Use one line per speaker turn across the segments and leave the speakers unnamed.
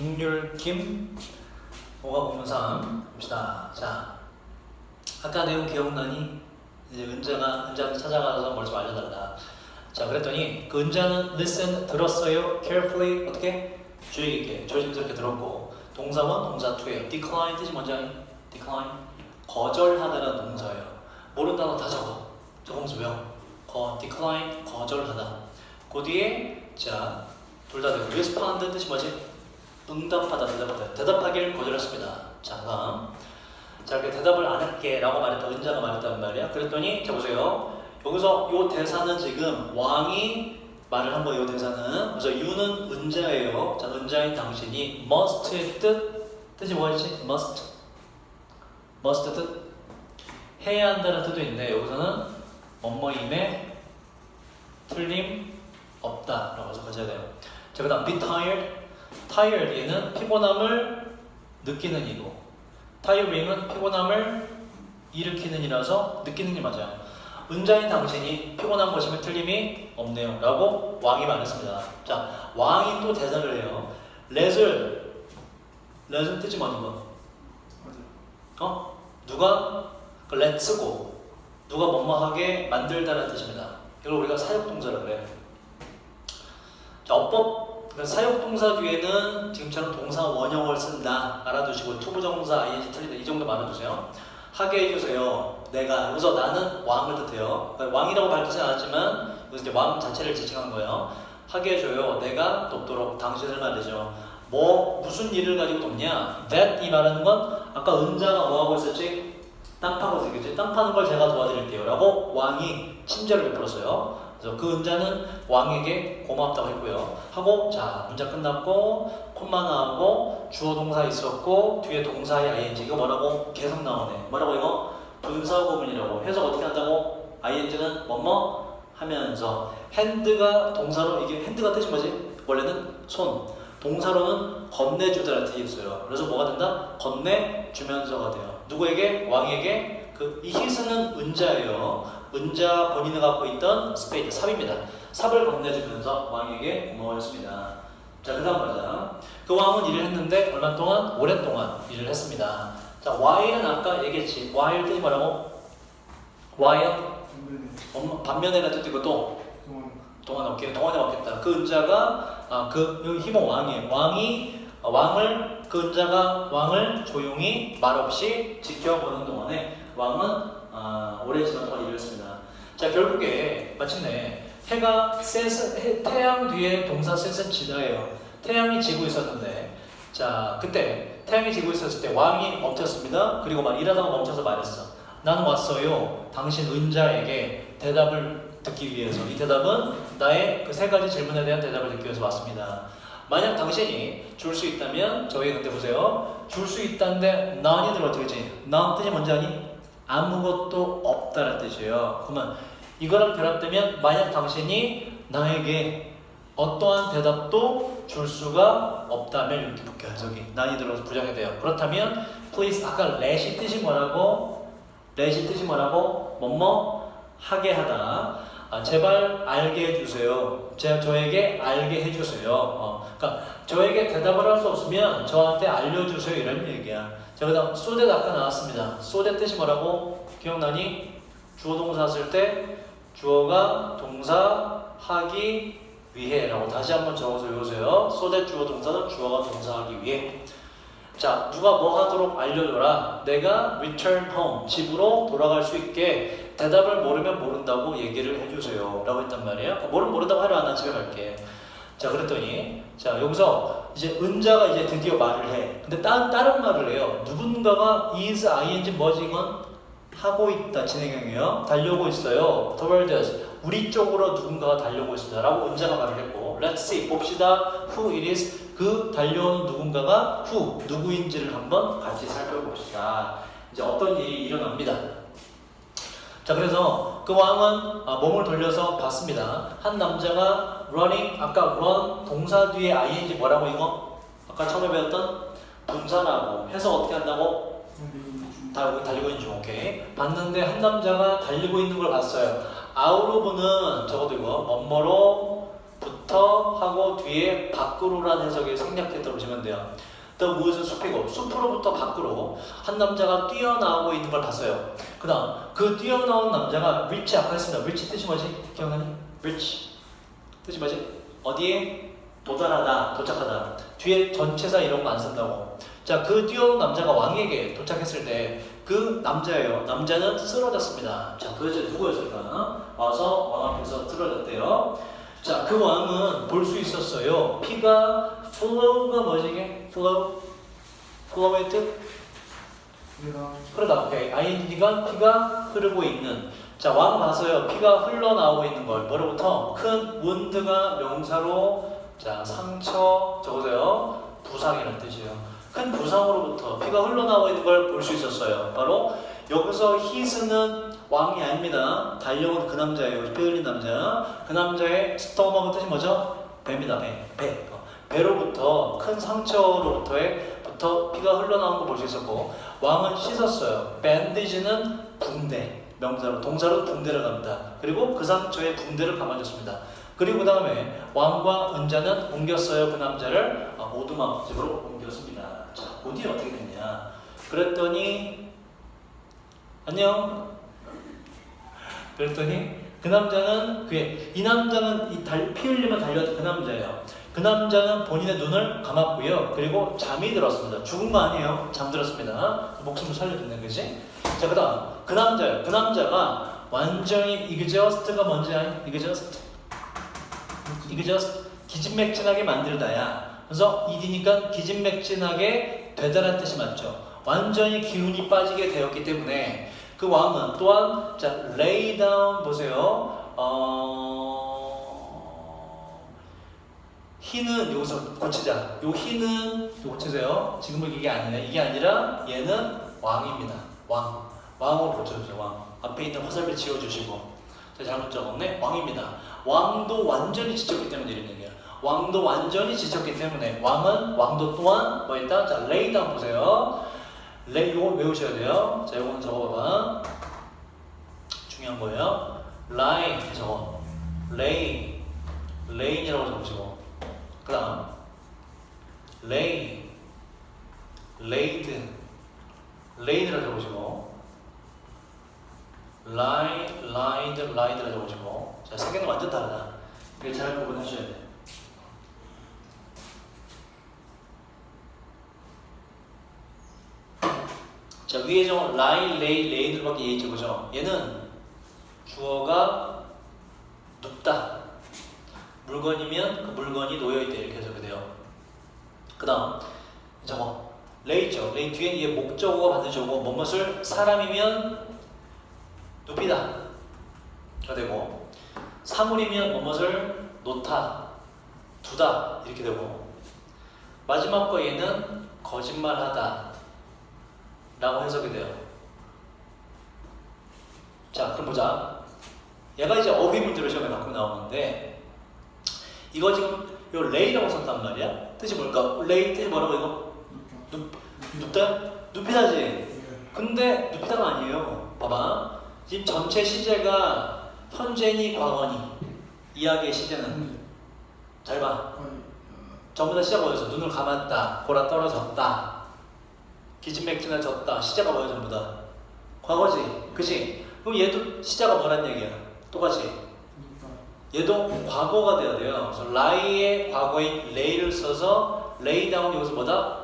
육률김 뭐가 공상 봅시다. 자, 아까 내용 기억나니? 이제 은자가 은자한테 찾아가서 뭘 좀 알려달라. 자, 그랬더니 그 은자는 listen 들었어요. carefully 어떻게 주의 깊게 조심스럽게 들었고 동사원 동사 투예요. decline 뜻이 뭔지 아니? decline 거절하다라는 동사예요. 모르는 단어 다 적어. 적으면서 외워. 거 decline 거절하다. 그 뒤에 자 둘 다 되고 respond 뜻이 뭐지? 응답하다 대답하다 대답하길 거절했습니다. 자 다음 자 이렇게 대답을 안 할게 라고 말했다 은자가 말했단 말이야. 그랬더니 자 보세요. 여기서 요 대사는 지금 왕이 말을 한 거예요. 요 대사는 그래서 유는 은자예요. 자 은자인 당신이 must의 뜻 뜻이 뭐였지? must must 뜻 해야 한다는 뜻도 있는데 여기서는 뭐뭐임에 틀림 없다 라고 해서 가져야 돼요. 자 그 다음 be tired tired 얘는 피곤함을 느끼는 이고 tiring은 피곤함을 일으키는 이라서 느끼는 이 맞아요. 은자인 당신이 피곤한 것이면 틀림이 없네요. 라고 왕이 말했습니다. 자, 왕이 또 대사를 해요. 렛을, 렛은 뜻이 뭐니 뭐? 어? 누가? 그 렛츠고. 누가 뭐뭐하게 만들다라는 뜻입니다. 이걸 우리가 사역동사라고 그래요. 자, 어법 그 사역동사 뒤에는 지금처럼 동사 원형을 쓴다 알아두시고 투부정사 ing 틀리다 이 정도 말아두세요. 하게 해주세요. 내가 여기서 나는 왕을 뜻해요. 그러니까 왕이라고 밝히지 않았지만 여기서 이제 왕 자체를 지칭한 거예요. 하게 해줘요. 내가 돕도록 당신을 말이죠. 뭐 무슨 일을 가지고 돕냐? That 이 말하는 건 아까 은자가 뭐 하고 있었지? 땅 파고 있었겠지? 땅 파는 걸 제가 도와드릴게요.라고 왕이 친절을 베풀었어요. 그래서 그 은자는 왕에게 고맙다고 했고요. 하고 자 문자 끝났고 콤마 나오고 주어 동사 있었고 뒤에 동사의 ing 이거 뭐라고 계속 나오네. 뭐라고 이거 분사 구문이라고 해서 어떻게 한다고 ing는 뭐뭐 하면서 핸드가 동사로 이게 핸드가 뜻이 뭐지? 원래는 손 동사로는 건네주다라는 뜻이 있어요. 그래서 뭐가 된다? 건네주면서가 돼요. 누구에게? 왕에게 그 이 히스는 은자예요. 은자 본인이 갖고 있던 스페이드 삽입니다. 삽을 건네주면서 왕에게 고마워했습니다. 자, 그 다음 보자. 그 왕은 일을 했는데 얼마 동안? 오랫동안 일을 했습니다. 자, while은 아까 얘기했지. while 뜻이 뭐라고? while 뜻도 있고 또 동안 없게 동안에 없겠다. 그 은자가 아, 그 여기 희몽 왕이에요. 왕이 어, 왕을 그 은자가 왕을 조용히 말없이 지켜보는 동안에 왕은 아, 오랜 시간 동안 일을 했습니다. 자 결국에 마침내 해가 해- 태양 뒤에 동사 셋은 지나예요. 태양이 지고 있었는데 자 그때 태양이 지고 있었을 때 왕이 멈췄습니다. 그리고 막 일하다가 멈춰서 말했어. 나는 왔어요. 당신 은자에게 대답을 듣기 위해서 이 대답은 나의 그 세 가지 질문에 대한 대답을 듣기 위해서 왔습니다. 만약 당신이 줄 수 있다면 저희 그때 보세요. 줄 수 있다는데 none이 들어 어떻게 지? none 뜻이 뭔지 아니? 아무것도 없다는 뜻이에요. 그러면 이거랑 결합되면 만약 당신이 나에게 어떠한 대답도 줄 수가 없다면 이렇게 볼게요. 저기 난이 들어서 부정이 돼요. 그렇다면 please 아까 let이 뜻이 뭐라고? let이 뜻이 뭐라고? 뭐뭐 하게 하다. 아, 제발 알게 해주세요. 제 저에게 알게 해주세요. 어, 그러니까 저에게 대답을 할 수 없으면 저한테 알려주세요 이런 얘기야. 자 그 다음 소대 아까 나왔습니다. 소대 뜻이 뭐라고? 기억나니? 주어 동사 쓸 때 주어가 동사 하기 위해 라고 다시 한번 적어서 외우세요. 소대 주어 동사는 주어가 동사하기 위해. 자, 누가 뭐 하도록 알려줘라. 내가 return home, 집으로 돌아갈 수 있게 대답을 모르면 모른다고 얘기를 해주세요. 라고 했단 말이에요. 모르면 모른다고 하려 안 집에 갈게. 자, 그랬더니, 자, 여기서 이제 은자가 이제 드디어 말을 해. 근데 따, 다른 말을 해요. 누군가가 is, ing, 뭐지, 이건? 하고 있다, 진행형이에요. 달려오고 있어요. toward us. 우리 쪽으로 누군가가 달려오고 있습니다. 라고 은자가 말을 했고, let's see, 봅시다. who it is. 그 달려오는 누군가가 who, 누구인지를 한번 같이 살펴봅시다. 이제 어떤 일이 일어납니다. 자, 그래서 그 왕은 아, 몸을 돌려서 봤습니다. 한 남자가 running, 아까 run 동사 뒤에 ing 뭐라고 이거? 아까 처음에 배웠던 분사라고 해서 어떻게 한다고? 다 달리고 있는 중, 오케이. 봤는데 한 남자가 달리고 있는 걸 봤어요. 아우로브는 적어도 이거 숲으로부터 하고 뒤에 밖으로라는 해석이 생략됐다고 보시면 돼요. The 무엇은 숲이고 숲으로부터 밖으로 한 남자가 뛰어나오고 있는 걸 봤어요. 그다음 그 뛰어나온 남자가 rich 아까 했습니다. rich 뜻이 뭐지? 기억나니? rich 뜻이 뭐지? 어디에 도달하다, 도착하다. 뒤에 전체사 이런 거 안 쓴다고. 자, 그 뛰어온 남자가 왕에게 도착했을 때 그 남자예요. 남자는 쓰러졌습니다. 자, 도대체 누구였을까? 와서 왕 앞에서 쓰러졌대요. 자, 그 왕은 볼 수 있었어요. 피가 flow가 뭐지 이게? flow? flow의 뜻? 흐르다. 오케이. ing가 피가 흐르고 있는. 자, 왕 봐서요. 피가 흘러나오고 있는 걸. 뭐로부터? 큰 wund가 명사로 자, 상처 적으세요. 부상이라는 뜻이에요. 큰 부상으로부터 피가 흘러나오고 있는 걸 볼 수 있었어요. 바로 여기서 히스는 왕이 아닙니다. 달려온 그 남자예요. 피 흘린 남자. 그 남자의 스토머그 뜻이 뭐죠? 배입니다. 배. 배. 어, 배로부터 큰 상처로부터의 부터 피가 흘러나온 걸볼수 있었고 왕은 씻었어요. 밴디지는 붕대. 명사로 동사로 붕대를 갑니다. 그리고 그 상처에 붕대를 감아줬습니다. 그리고 그 다음에 왕과 은자는 옮겼어요. 그 남자를 아, 오두막 집으로 옮겼습니다. 자, 곧이 어떻게 됐냐? 그랬더니 안녕. 그랬더니 그 남자는 그의 이 남자는 이 달, 피 흘리며 달려왔던 그 남자예요. 그 남자는 본인의 눈을 감았고요. 그리고 잠이 들었습니다. 죽은 거 아니에요. 잠들었습니다. 목숨을 살려줬는 거지. 자, 그 다음 그 남자요. 그 남자가 완전히 이그저스트가 뭔지 아니? 이그저스트. 이그저스트 기진맥진하게 만들다야. 그래서 이디니까 기진맥진하게 되다란 뜻이 맞죠. 완전히 기운이 빠지게 되었기 때문에 그 왕은 또한 자 lay down 보세요. 어 희는 여기서 고치자. 요 희는 요 고치세요. 지금은 이게 아니네. 이게 아니라 얘는 왕입니다. 왕. 왕으로 고쳐주세요. 왕. 앞에 있는 화살표 지워주시고. 제가 잘못 적었네. 왕입니다. 왕도 완전히 지쳤기 때문에 이런 얘기야. 왕도 완전히 지쳤기 때문에 왕은 왕도 또한 뭐 일단 자 lay down 보세요. 레이 이거 외우셔야 돼요. 자, 이거는 적어봐봐. 중요한 거예요. 라인 적어. 레인, 레인이라고 적으시고. 레인, 레이드, 레이드라 적으시고. 라인, 라이드, 라이드라 적으시고. 자, 세 개는 완전 다르다. 이게 잘 구분하셔야 돼. 자 위에 저 라이, 레이, 레이들밖에 얘기 적으죠. 얘는 주어가 눕다. 물건이면 그 물건이 놓여 있다 이렇게 돼요. 그 다음 저거 레이죠. 레이 뒤에 얘 목적어가 반드시고 뭐뭇을 사람이면 눕히다. 가 되고 사물이면 뭐뭇을 놓다, 두다 이렇게 되고 마지막 거 얘는 거짓말하다. 라고 해석이 돼요. 자, 그럼 보자. 얘가 이제 어휘 문제로 시험에 가끔 나오는데 이거 지금 요 레이라고 썼단 말이야. 뜻이 뭘까? 레이 뜻이 뭐라고 이거? 눕, 눕다? 눕히다지. 근데 눕히다가 아니에요. 봐봐. 지금 전체 시제가 현재니 과거니 이야기의 시제는 잘 봐. 전부 다 시작 뭐였어? 눈을 감았다. 보라 떨어졌다. 기진맥진해졌다. 시제가 뭐야 전부 다? 과거지. 그지? 그럼 얘도 시제가 뭐란 얘기야? 똑같이. 얘도 과거가 돼야 돼요. 그래서 라이의 과거인 레이를 써서 레이 다운 여기서 뭐다?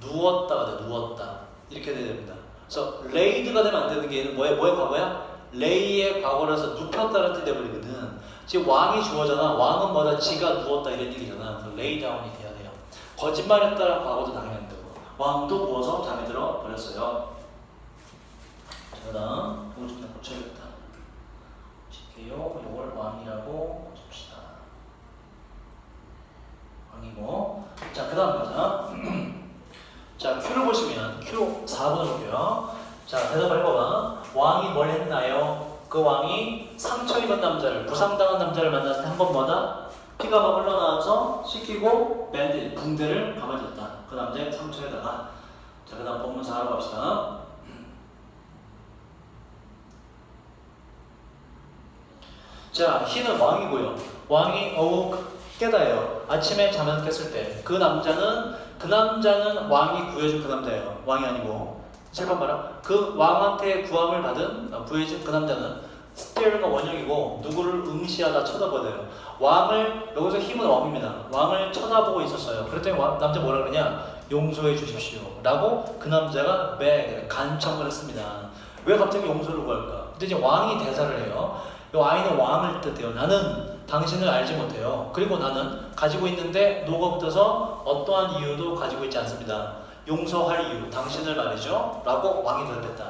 누웠다가 돼. 누웠다. 이렇게 돼야 됩니다. 그래서 레이드가 되면 안 되는 게 얘는 뭐야? 뭐의 과거야? 레이의 과거라서 눕혔다는 뜻이 돼버리거든. 지금 왕이 주어잖아. 왕은 뭐다? 지가 누웠다 이런 얘기잖아. 그래서 레이 다운이 돼야 돼요. 거짓말했다는 과거도 당연히 안 되고. 왕도 누워서 잠이 들어 버렸어요. 자, 이거 좀 고쳐야겠다. 칠게요. 이걸 왕이라고 줍시다. 왕이고. 자, 그 다음 가자. 자, Q를 보시면 Q 4번을 볼게요. 자, 대답을 해봐봐. 왕이 뭘 했나요? 그 왕이 상처 입은 남자를 부상당한 남자를 만났을 때 한 번마다 피가 막 흘러나와서 씻기고 밴드 붕대를 감아줬다. 그 남자의 상처에다가 자 그 다음 본문 4로 갑시다. 자 희는 왕이고요. 왕이 awoke 깨다예요. 아침에 잠을 깼을 때 그 남자는 그 남자는 왕이 구해준 그 남자예요. 왕이 아니고 잠깐 봐라. 그 왕한테 구함을 받은 어, 구해준 그 남자는 스테어가 원형이고 누구를 응시하다 쳐다보대요. 왕을 여기서 힘은 왕입니다. 왕을 쳐다보고 있었어요. 그랬더니 왕- 남자 뭐라 그러냐? 용서해 주십시오.라고 그 남자가 매 간청을 했습니다. 왜 갑자기 용서를 구할까? 근데 이제 왕이 대사를 해요. 이 아이는 왕을 뜻해요. 나는 당신을 알지 못해요. 그리고 나는 가지고 있는데 노가 붙어서 어떠한 이유도 가지고 있지 않습니다. 용서할 이유, 당신을 말이죠. 라고 왕이 대답했다.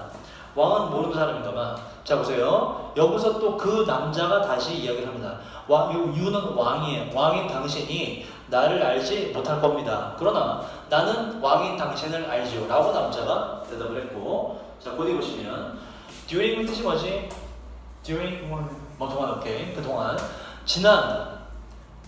왕은 모르는 사람인가봐. 자 보세요. 여기서 또 그 남자가 다시 이야기를 합니다. 왕, 요 유는 왕이에요. 왕인 당신이 나를 알지 못할 겁니다. 그러나 나는 왕인 당신을 알지요. 라고 남자가 대답을 했고 자 곧이 보시면 during 뜻이 뭐지? During 뭐 동안 오케이 그 동안 지난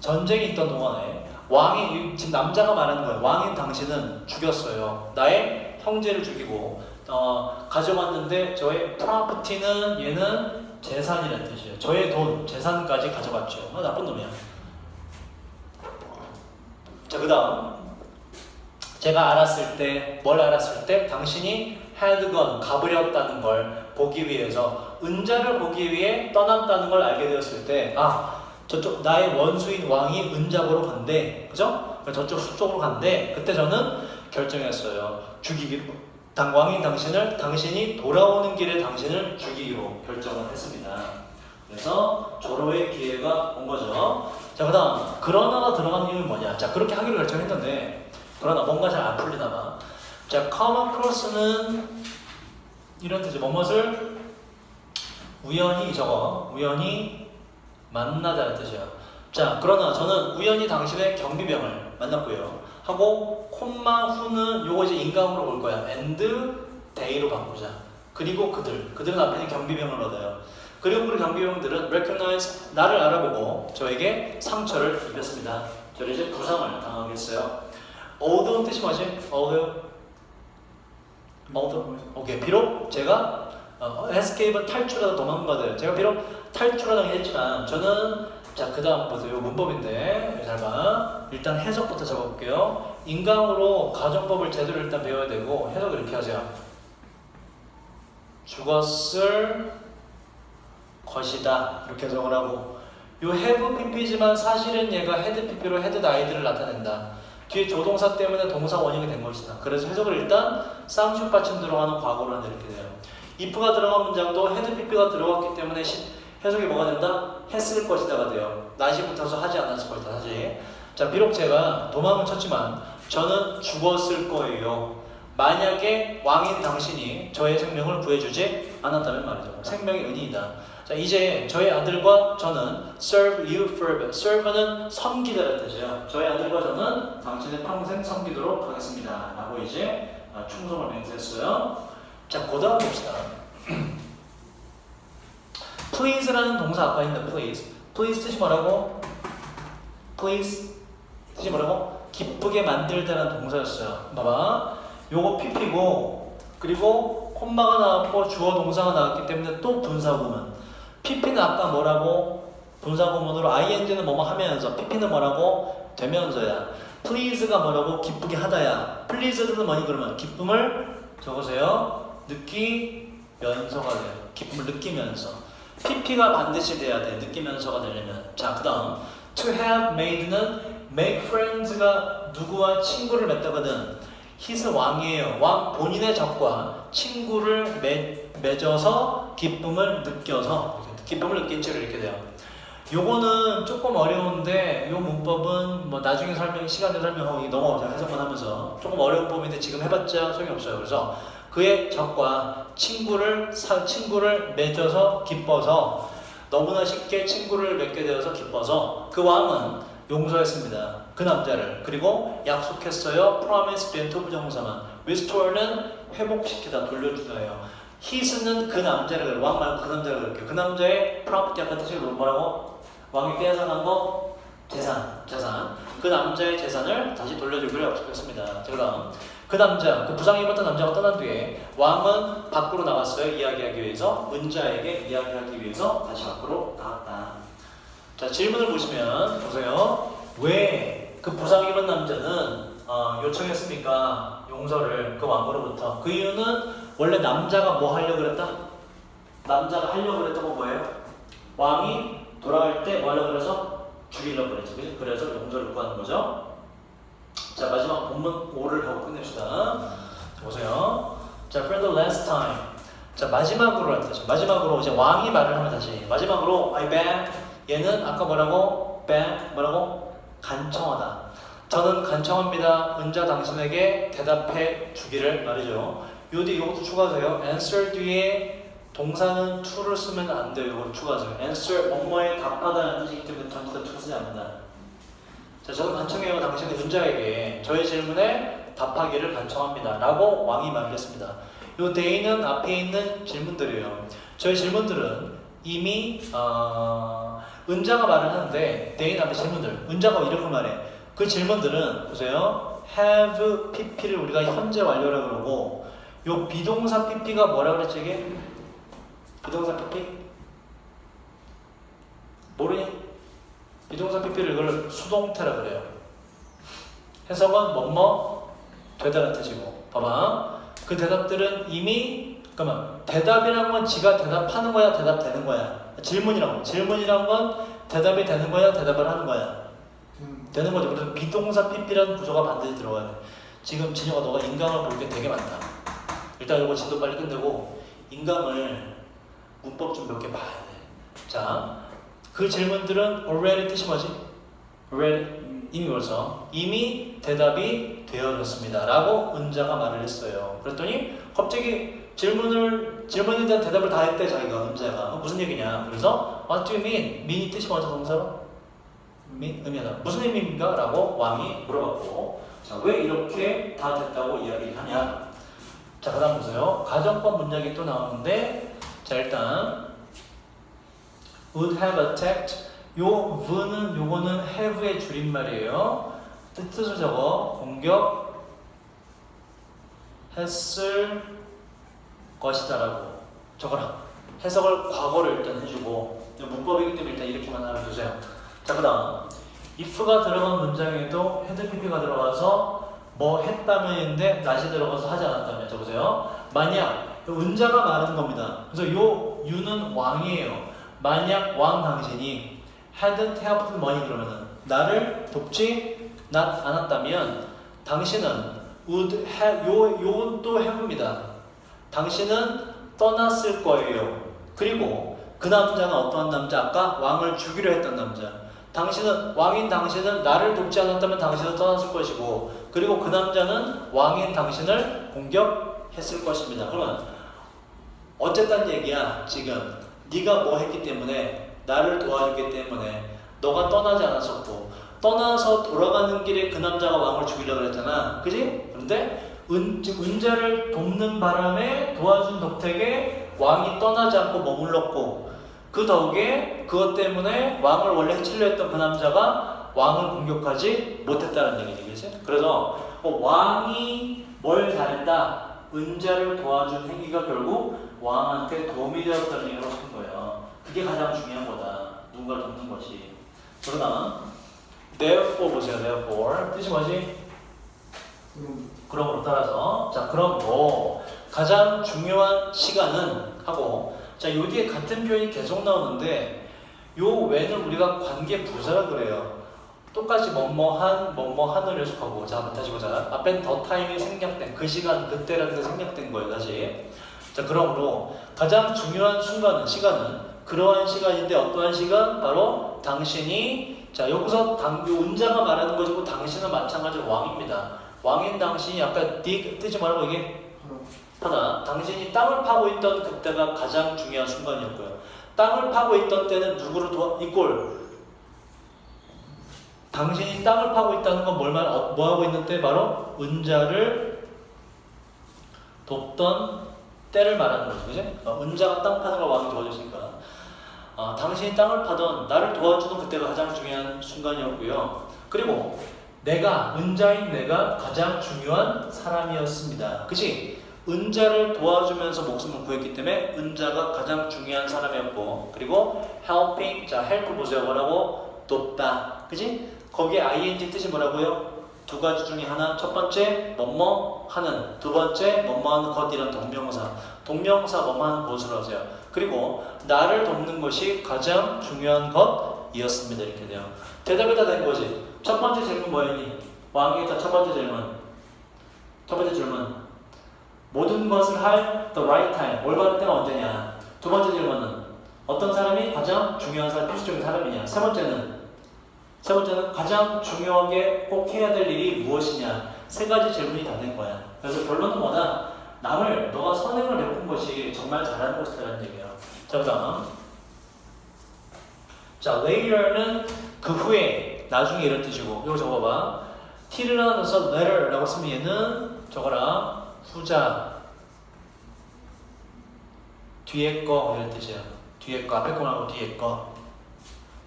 전쟁이 있던 동안에 왕이 지금 남자가 말하는 거예요. 왕인 당신은 죽였어요. 나의 형제를 죽이고 어, 가져갔는데 저의 프로퍼티는 얘는 재산이라는 뜻이에요. 저의 돈, 재산까지 가져갔죠. 어, 나쁜 놈이야. 자, 그 다음. 제가 알았을 때, 뭘 알았을 때, 당신이 gone, 가버렸다는 걸 보기 위해서, 은자를 보기 위해 떠났다는 걸 알게 되었을 때, 아, 저쪽, 나의 원수인 왕이 은자고로 간대. 그죠? 저쪽 수쪽으로 간대. 그때 저는 결정했어요. 죽이기로. 당 왕인 당신을, 당신이 돌아오는 길에 당신을 죽이기로 결정을 했습니다. 그래서 조로의 기회가 온 거죠. 자, 그 다음, 그러나가 들어간 이유는 뭐냐? 자, 그렇게 하기로 결정했는데, 그러나 뭔가 잘 안 풀리나 봐. 자, come across는 이런 뜻이 뭐뭇을 우연히 저거, 우연히 만나다는 뜻이야. 자, 그러나 저는 우연히 당신의 경비병을 만났고요. 하고, 콤마 후는 요거 이제 인강으로 볼 거야. and day로 바꾸자. 그리고 그들, 그들은 앞에 있는 경비병을 얻어요. 그리고 그 경비병들은 recognize 나를 알아보고 저에게 상처를 입혔습니다. 저를 이제 부상을 당하겠어요. although 뜻이 뭐지? although although 오케이 비록 제가 어, escape은 탈출하다 도망가들 제가 비록 탈출하다 했지만 저는 자 그 다음 보세요. 문법인데 잘 봐. 일단 해석부터 적어볼게요. 인강으로 가정법을 제대로 일단 배워야 되고 해석을 이렇게 하세요. 죽었을 것이다. 이렇게 해석을 하고. 요 have pp지만 사실은 얘가 had pp로 had died를 나타낸다. 뒤에 조동사 때문에 동사 원형이 된 것이다. 그래서 해석을 일단 쌍식 받침 들어가는 과거로 하는 이렇게 돼요 if가 들어간 문장도 had pp가 들어갔기 때문에 시- 해석이 뭐가 된다? 했을 것이다가 돼요 나시 붙어서 하지 않았을 것이다 사실 자 비록 제가 도망을 쳤지만 저는 죽었을 거예요 만약에 왕인 당신이 저의 생명을 구해주지 않았다면 말이죠. 생명의 은인이다. 자 이제 저의 아들과 저는 serve you forever. serve는 섬기다라는 뜻이에요. 저의 아들과 저는 당신의 평생 섬기도록 하겠습니다. 라고 이제 아, 충성을 맹세했어요. 자 고다음 봅시다. please라는 동사 아까 있는 please. please 뜻이 뭐라고? please 뜻이 뭐라고? 기쁘게 만들다라는 동사였어요. 봐봐. 요거 PP고 그리고 콤마가 나왔고 주어 동사가 나왔기 때문에 또 분사구문. PP는 아까 뭐라고? 분사구문으로 ing는 뭐뭐 하면서 PP는 뭐라고? 되면서야. please가 뭐라고? 기쁘게 하다야. pleased는 뭐니 그러면 기쁨을 적으세요. 느끼면서가 돼요. 기쁨을 느끼면서. PP가 반드시 돼야 돼. 느끼면서가 되려면. 자, 그 다음. to have made는 make friends가 누구와 친구를 맺다거든. 히스 왕이에요. 왕 본인의 적과 친구를 맺, 맺어서 기쁨을 느껴서 기쁨을 느낀 채로 이렇게 돼요. 요거는 조금 어려운데 요 문법은 뭐 나중에 설명 시간에 설명하고 너무 해석만 하면서 조금 어려운 법인데 지금 해봤자 소용이 없어요. 그래서 그의 적과 친구를 사, 친구를 맺어서 기뻐서 너무나 쉽게 친구를 맺게 되어서 기뻐서 그 왕은 용서했습니다. 그 남자를 그리고 약속했어요. promise 된투 부정사만 restore는 회복시키다 돌려주다예요. his는 그 남자를. 왕 말고 그 남자를 그럴게요. 그 남자의 property 아까 뜻이 뭐라고? 왕이 빼앗아간 거 재산, 재산. 그 남자의 재산을 다시 돌려주기로 약속했습니다. 자, 그다음 그 남자, 그 부상 입었던 남자가 떠난 뒤에 왕은 밖으로 나왔어요. 이야기하기 위해서 은자에게 이야기하기 위해서 다시 밖으로 나왔다. 자 질문을 보시면 보세요. 왜 그 부상 입은 남자는 어, 요청했습니까? 용서를 그 왕으로부터. 그 이유는 원래 남자가 뭐 하려고 그랬다? 남자가 하려고 그랬던 건 뭐예요? 왕이 돌아갈 때 뭐 하려고 그래서 죽이려고 그랬죠. 그래서 용서를 구하는 거죠. 자 마지막 본문 5를 하고 끝냅시다. 자, 보세요. 자 for the last time. 자 마지막으로 할 때죠. 마지막으로 이제 왕이 말을 하면 다시 마지막으로 I beg 얘는 아까 뭐라고 beg 뭐라고 간청하다. 저는 간청합니다. 은자 당신에게 대답해 주기를 말이죠. 요 뒤에 이것도 추가돼요. answer 뒤에 동사는 to를 쓰면 안 돼요. 이걸 추가하세요. answer 뭐뭐에 답하다는 뜻이기 때문에 전치사 to 쓰지 않는다. 자, 저는 간청해요. 당신의 은자에게 저의 질문에 답하기를 간청합니다. 라고 왕이 말을 했습니다. 요 대인은 앞에 있는 질문들이에요. 저희 질문들은 이미 어, 은자가 말을 하는데 대인 앞에 질문들 은자가 이렇게 말해. 그 질문들은 보세요. have pp를 우리가 현재 완료라 그러고 요 비동사 pp가 뭐라 그랬지 이게? 비동사 pp? 모르니? 비동사 pp를 이걸 수동태라 그래요. 해석은 뭐뭐? 되다가 뜻이고. 봐봐. 그 대답들은 이미 잠깐만. 대답이란 건 지가 대답하는 거야 대답되는 거야? 질문이란 건 질문이란 건 대답이 되는 거야 대답을 하는 거야? 되는 거죠. 그래서 비동사 pp라는 구조가 반드시 들어가야 돼. 지금 진영아 너가 인강을 볼 게 되게 많다. 일단 이거 진도 빨리 끝내고 인강을 문법 좀 몇 개 봐야 돼 자 그 질문들은 already 뜻이 뭐지? already 이미 벌써 이미 대답이 되어졌습니다. 라고 은자가 말을 했어요. 그랬더니 갑자기 질문을 질문에 대한 대답을 다 했대 자기가 은자가 어, 무슨 얘기냐? 그래서 What do you mean? mean이 뜻이 먼저 동사로 mean 의미하다 무슨 의미입니까? 라고 왕이 물어봤고 자 왜 이렇게 다 됐다고 이야기를 하냐? 자 그 다음 보세요. 가정법 문장이 또 나오는데 자 일단 would have attacked 요 v는 요거는 have의 줄임말이에요. 뜻- 뜻을 적어 공격 했을 것이다라고 적어라. 해석을 과거를 일단 해주고 문법이기 때문에 일단 이렇게만 알아두세요. 자 그다음 if가 들어간 문장에도 헤드 pp가 들어가서 뭐 했다면인데 낫이 들어가서 하지 않았다면 자 보세요. 만약 은자가 말하는 겁니다. 그래서 요 유는 왕이에요. 만약 왕 당신이 hadn't helped money 그러면은 나를 돕지 않았다면 당신은 would have 요 요것도 have입니다. 당신은 떠났을 거예요. 그리고 그 남자는 어떠한 남자? 아까 왕을 죽이려 했던 남자. 당신은 왕인 당신은 나를 돕지 않았다면 당신은 떠났을 것이고 그리고 그 남자는 왕인 당신을 공격했을 것입니다. 그러면 어쨌단 얘기야 지금 네가 뭐 했기 때문에 나를 도와주기 때문에 너가 떠나지 않았었고 떠나서 돌아가는 길에 그 남자가 왕을 죽이려고 그랬잖아 그지? 그런데 은, 즉 은자를 돕는 바람에 도와준 덕택에 왕이 떠나지 않고 머물렀고 그 덕에 그것 때문에 왕을 원래 해치려 했던 그 남자가 왕을 공격하지 못했다는 얘기지 그지? 그래서 어, 왕이 뭘 잘했다 은자를 도와준 행위가 결국 왕한테 도움이 되었다는 얘기를 하신 거예요. 그게 가장 중요한 거다. 누군가를 돕는 것이. 그러나 therefore 보세요. therefore 뜻이 뭐지? 그럼으로 따라서 자 그러므로 가장 중요한 시간은 하고 자요 뒤에 같은 표현이 계속 나오는데 요 외는 우리가 관계 부사라 그래요. 똑같이 뭐뭐한 뭐뭐한을 연속하고 자 다시 보자 앞엔 더 타임이 생략된 그 시간 그때라는 게 생략된 거예요 다시 자 그러므로 가장 중요한 순간은 시간은 그러한 시간인데 어떠한 시간? 바로 당신이 자 여기서 당요 운자가 말하는 것이고 당신은 마찬가지로 왕입니다. 왕인 당신이 아까 딕 뜨지 말고 이게 하나 당신이 땅을 파고 있던 그때가 가장 중요한 순간이었고요. 땅을 파고 있던 때는 누구를 도와 이꼴? 당신이 땅을 파고 있다는 건 뭘 말, 어, 뭐 하고 있는 때? 바로 은자를 돕던 때를 말하는 거죠, 그지? 어, 은자가 땅 파는 걸 왕이 도와줬으니까. 어, 당신이 땅을 파던 나를 도와주는 그때가 가장 중요한 순간이었고요. 그리고 내가 은자인 내가 가장 중요한 사람이었습니다. 그지? 은자를 도와주면서 목숨을 구했기 때문에 은자가 가장 중요한 사람이었고 그리고 helping 자 help 보세요 뭐라고 돕다 그지 거기에 ing 뜻이 뭐라고요? 두 가지 중에 하나. 첫 번째 뭐뭐 하는. 두 번째 뭐뭐 하는 것이란 동명사. 동명사 뭐뭐 하는 것으로 하세요. 그리고 나를 돕는 것이 가장 중요한 것이었습니다. 이렇게 돼요. 대답이 다 된 거지. 첫 번째 질문 뭐였니? 왕이 했던 첫 번째 질문. 첫 번째 질문. 모든 것을 할 the right time. 올바른 때가 언제냐? 두 번째 질문은 어떤 사람이 가장 중요한 사람 필수적인 사람이냐? 세 번째는 세 번째는 가장 중요하게 꼭 해야 될 일이 무엇이냐? 세 가지 질문이 다된 거야. 그래서 결론은 뭐다 남을 너가 선행을 베푼 것이 정말 잘하는 것이라는 얘기야. 자 그다음. 자 later는 그 후에 나중에 이런 뜻이고. 이거 적어봐. t를 넣어서 letter라고 쓰면 얘는 적어라. 후자. 뒤에 거. 이런 뜻이야. 뒤에 거. 앞에 거 말고 뒤에 거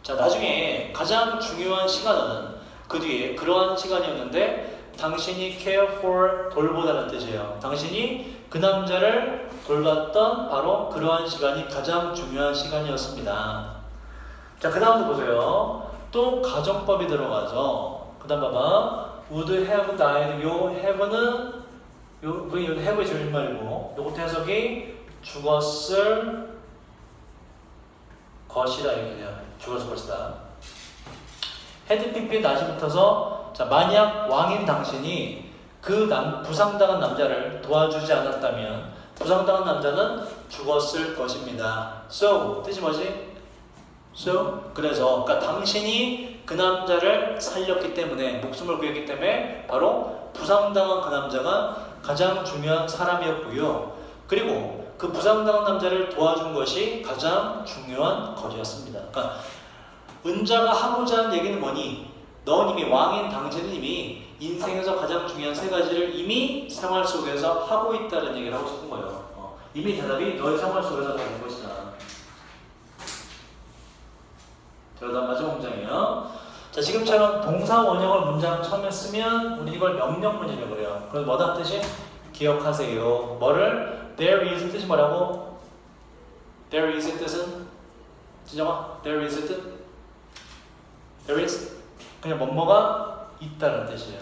자, 나중에 가장 중요한 시간은 그 뒤에 그러한 시간이었는데 당신이 care for 돌보다는 뜻이에요. 당신이 그 남자를 돌봤던 바로 그러한 시간이 가장 중요한 시간이었습니다. 자, 그 다음도 보세요. 또 가정법이 들어가죠. 그 다음 봐봐. would have died. 요 have는 요, 그요 have의 줄임말이고 요것도 해석이 죽었을 것이다 이렇게 돼요. 죽었을 것이다. 헤드피피 낫이 붙어서 자 만약 왕인 당신이 그 남, 부상당한 남자를 도와주지 않았다면 부상당한 남자는 죽었을 것입니다. So 뜻이 뭐지? So 그래서 그러니까 당신이 그 남자를 살렸기 때문에 목숨을 구했기 때문에 바로 부상당한 그 남자가 가장 중요한 사람이었고요. 그리고 그 부상당한 남자를 도와준 것이 가장 중요한 것이었습니다. 그러니까 은자가 하고자 하는 얘기는 뭐니? 넌 이미 왕인 당신은 이미 인생에서 가장 중요한 세 가지를 이미 생활 속에서 하고 있다는 얘기를 하고 싶은 거예요. 어, 이미 대답이 너의 생활 속에서 다된 것이다. 그러다 마지막 문장이에요. 자 지금처럼 동사 원형을 문장 처음에 쓰면 우리 이걸 명령문이라고 그래요. 그래서 뭐다 뜻이? 기억하세요. 뭐를? There is 뜻이 뭐라고? There is 뜻은? 진정아? There is 뜻? There is 그냥 뭐뭐가 있다는 뜻이에요.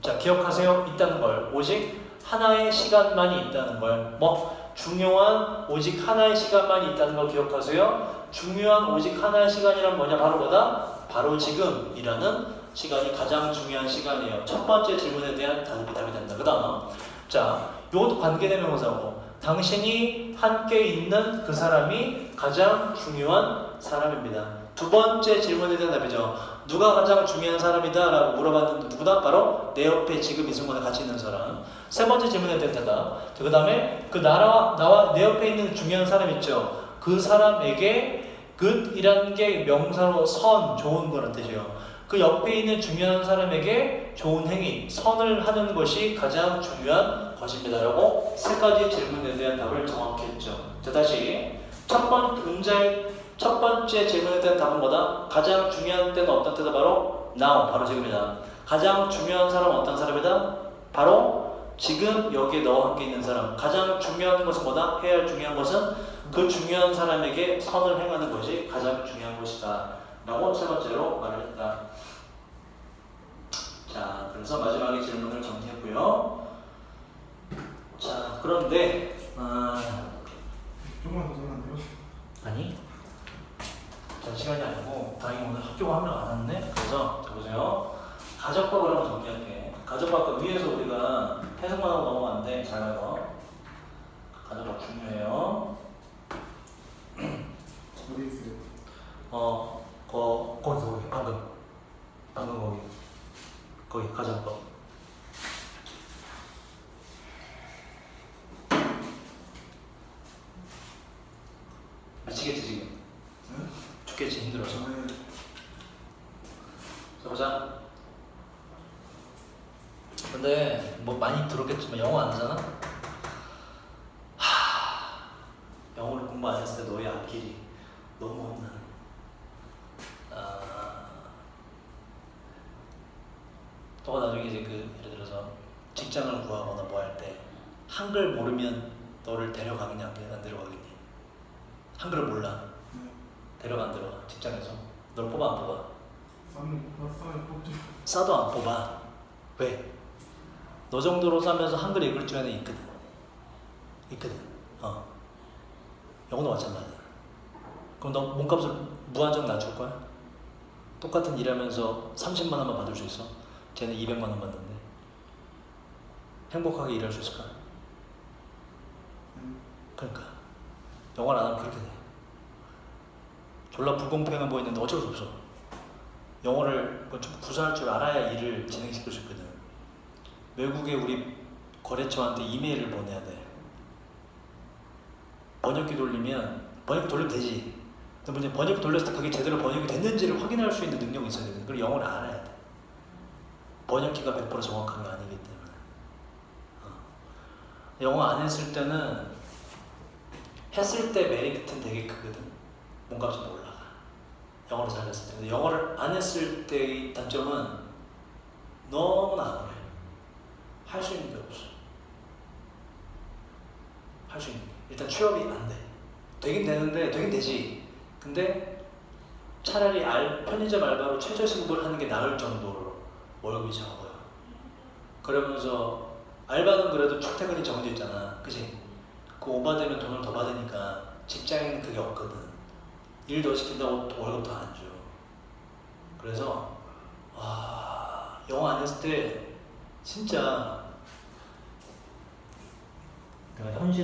자 기억하세요. 있다는 걸 오직 하나의 시간만이 있다는 걸 뭐 중요한 오직 하나의 시간만이 있다는 걸 기억하세요. 중요한 오직 하나의 시간이란 뭐냐 바로 뭐다? 바로 지금이라는 시간이 가장 중요한 시간이에요. 첫 번째 질문에 대한 답이 된다. 그 다음 자 이것도 관계대명사고 당신이 함께 있는 그 사람이 가장 중요한 사람입니다. 두 번째 질문에 대한 답이죠. 누가 가장 중요한 사람이다? 라고 물어봤는데 누구다? 바로 내 옆에 지금 이 순간에 같이 있는 사람. 세 번째 질문에 대한 대답. 그 다음에 그 나라와 나와 내 옆에 있는 중요한 사람 있죠. 그 사람에게 good이라는 게 명사로 선, 좋은 거라는 뜻이에요. 그 옆에 있는 중요한 사람에게 좋은 행위, 선을 하는 것이 가장 중요한 것입니다. 라고 세 가지 질문에 대한 답을 정확히 했죠. 자, 다시. 첫 번, 음자의 첫 번째 질문에 대한 답은 뭐다? 가장 중요한 때는 어떤 때다? 바로 now, 바로 지금이다. 가장 중요한 사람은 어떤 사람이다? 바로 지금 여기에 너와 함께 있는 사람. 가장 중요한 것은 뭐다? 해야 할 중요한 것은 그 중요한 사람에게 선을 행하는 것이 가장 중요한 것이다. 라고 세 번째로 말을 했다. 자, 그래서 마지막에 질문을 정리했고요. 자, 그런데 아,
조금만 더 설명 돼요?
아니 자 시간이 아니고 다행히 오늘 학교가 한 명 안 왔네 그래서 자, 보세요 가정법을 한번 정리할게 가정법 그 위에서 우리가 해석만 하고 넘어갔는데 잘 봐요 가정법 중요해요
어디 있어요?
어 거, 거기서 거기 방금 방금 거기 거기 가정법 미치겠지 지금
응?
죽겠지 힘들어서
저는
자, 보자. 근데 뭐 들었겠지만 영어 안 하잖아? 하, 영어를 공부 안 했을 때 너의 앞길이 너무 험난. 아, 너가 나중에 이제 그 예를 들어서 직장을 구하거나 뭐 할 때 한글 모르면 너를 데려가겠냐 안 데려가겠니? 한글을 몰라
네.
데려가 안 데려가 직장에서 널 뽑아 안 뽑아? 싸도 안 뽑아. 왜? 너 정도로 싸면서 한글 읽을 줄 아는 애 있거든. 있거든. 어. 영어도 마찬가지야. 그럼 너 몸값을 무한정 낮출 거야? 똑같은 일하면서 30만 원만 받을 수 있어? 쟤는 200만 원 받는데. 행복하게 일할 수 있을까?
음,
그러니까 영어를 안 하면 그렇게 돼. 졸라 불공평해 보이는데 어쩔 수 없어. 영어를 뭐좀 구사할 줄 알아야 일을 진행시킬 수 있거든. 외국에 우리 거래처한테 이메일을 보내야 돼. 번역기 돌리면 번역기 돌리면 되지. 근데 문제 번역기 돌렸을 때 그게 제대로 번역이 됐는지를 확인할 수 있는 능력이 있어야 되거든. 그걸 영어를 알아야 돼. 번역기가 100% 정확한 게 아니기 때문에. 어. 영어 안 했을 때는 했을 때 메리트는 되게 크거든. 몸값이 올라가. 영어를 잘했을 때. 영어를 안 했을 때의 단점은 너무나 안 어려. 할 수 있는 게 없어. 할 수 있는 게. 일단 취업이 안 돼. 되긴 되는데, 되긴 되지. 근데 차라리 알, 편의점 알바로 최저신고를 하는 게 나을 정도로 월급이 적어요. 그러면서 알바는 그래도 출퇴근이 정해져 있잖아. 그지? 그 오바되면 돈을 더 받으니까 직장인은 그게 없거든. 일 더 시킨다고 월급 더 안 줘. 그래서 와 영어 안 했을 때 진짜 내가 현실